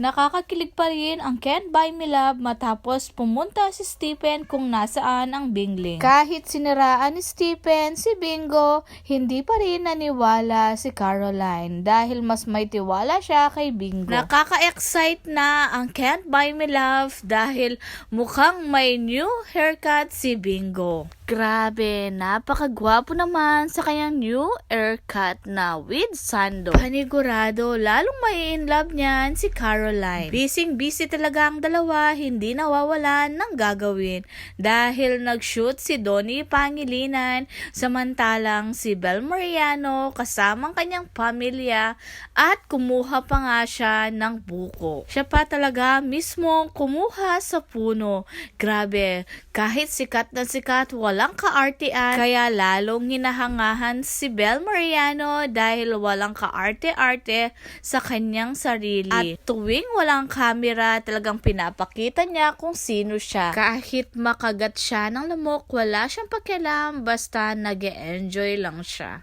Nakakakilig pa rin ang Can't Buy Me Love matapos pumunta si Stephen kung nasaan ang Bingling. Kahit siniraan ni Stephen si Bingo, hindi pa rin naniwala si Caroline dahil mas may tiwala siya kay Bingo. Nakaka-excite na ang Can't Buy Me Love dahil mukhang may new haircut si Bingo. Grabe, napakagwapo naman sa kanyang new haircut na with sando. Panigurado, lalong may in love niyan si Caroline. Busy busy talaga ang dalawa, hindi nawawalan ng gagawin. Dahil nag-shoot si Donnie Pangilinan, samantalang si Bel Mariano kasamang kanyang pamilya at kumuha pa nga siya ng buko. Siya pa talaga mismo kumuha sa puno. Grabe, kahit sikat na sikat, walang kaartean, kaya lalong hinahangahan si Bel Mariano dahil walang kaarte-arte sa kanyang sarili. At tuwing walang camera, talagang pinapakita niya kung sino siya. Kahit makagat siya ng lamok, wala siyang pakialam, basta nag enjoy lang siya.